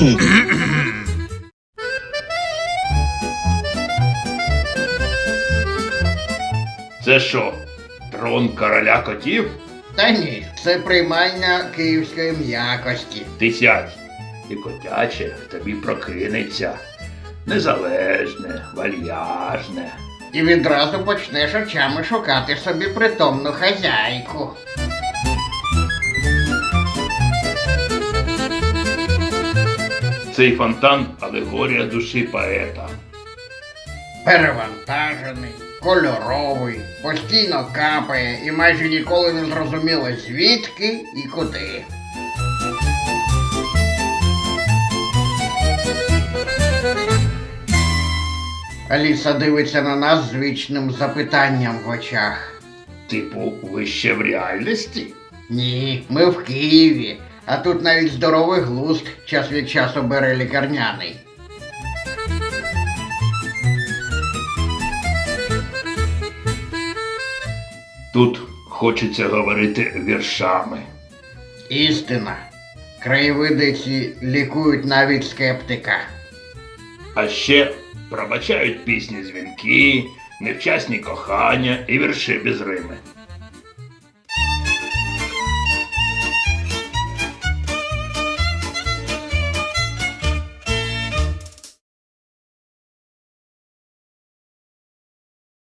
душі. Це що, трон короля котів? Та ні, це приймальня київської м'якості. Ти сядь, і котяче тобі прокинеться. Незалежне, вальяжне. І відразу почнеш очами шукати собі притомну хазяйку. Цей фонтан алегорія душі поета. Перевантажений, кольоровий, постійно капає і майже ніколи не зрозуміло звідки і куди. Аліса дивиться на нас з вічним запитанням в очах. Типу, ви ще в реальності? Ні, ми в Києві, а тут навіть здоровий глузд час від часу бере лікарняний. Тут хочеться говорити віршами. Істина. Краєвиди ці лікують навіть скептика. А ще пробачають пісні дзвінки, невчасні кохання і вірші без рими.